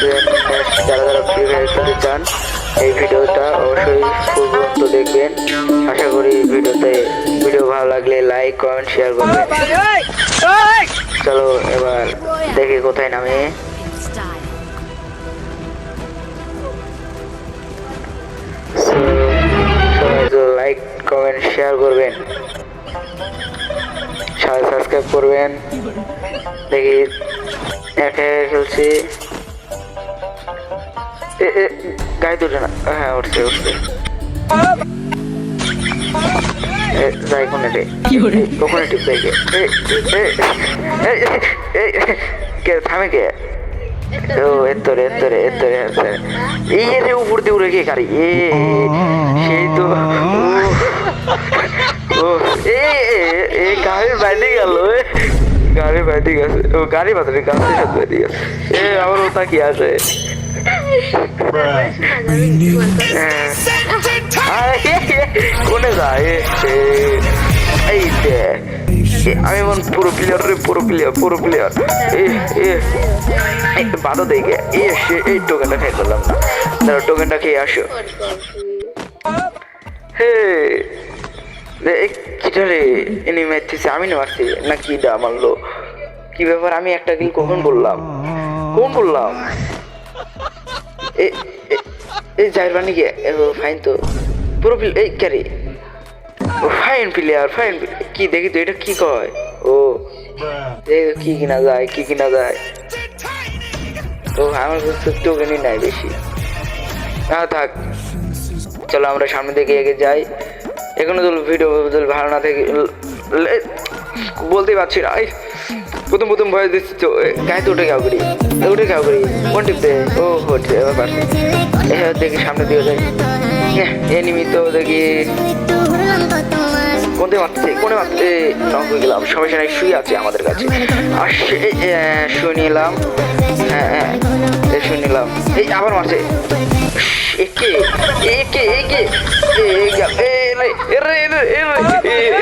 যারা যারা free fire চান, এই ভিডিওটা অবশ্যই পর্যন্ত দেখবেন। আশা করি ভিডিওতে ভিডিও ভালো লাগলে লাইক কমেন্ট শেয়ার করবেন। চলো এবার দেখি কোথায় নামে। লাইক কমেন্ট শেয়ার করবেন। সাবস্ক্রাইব করবেন। দেখি একে খেলছি। গায়ে তুলছে না। হ্যাঁ উঠছে উঠছে। যাই কোনে রে ওখানে টিপ যাই কে? কে থামে কে? ও এত্তরে এত্তরে এত্তরে এত্তরে এই রে উপর দিয়ে উড়ে গিয়ে গাড়ি এ সেই তো। ও এ এ, গাড়ির বাইরে গেল। গাড়ির বাইরে গেছে। ও গাড়ি বাদরে গাছের সাথে বাইরে গেছে এ আবার ও তাকিয়ে আছে? কোনে যায় আমি মন পুরো প্লেয়ার রে পুরো প্লেয়ার পুরো প্লেয়ার দেখে এই টোকেনটা খাই করলাম টোকেনটা খেয়ে আসো হে কিটা রে আমি না মারছি না কি ডা মারলো কি ব্যাপার আমি একটা কিল কখন বললাম কখন বললাম এই যাই বানি ফাইন তো। পুরো এই ক্যারি ও, ফাইন প্লেয়ার, ফাইন কি দেখি তো, এটা কি কয়? ও কি কিনা যায়, কি কিনা যায়। তো আমার কাছে টোকেনই নাই বেশি। না থাক। চলো, আমরা সামনে দিকে এগিয়ে যাই। এখনও তো ভিডিও ভালো না থাকে বলতেই পারছি না প্রথম প্রথম ভয় দিচ্ছি তো এ, গায়ে তো উঠে গাও করি এ, উঠে গাও করি কোন টিপতে ও হচ্ছে এবার দেখি সামনে দিয়ে যাই এনিমি তো দেখি কোনতে মারছে কোনে মারছে নক হয়ে গেলাম সবাই সেখানে শুয়ে আছে আমাদের কাছে আর সে- এ, এ, শুয়ে নিলাম হ্যাঁ হ্যাঁ এ, শুয়ে নিলাম এই আবার মারছে একে একে একে এ এ রে এ রে এ রে এ রে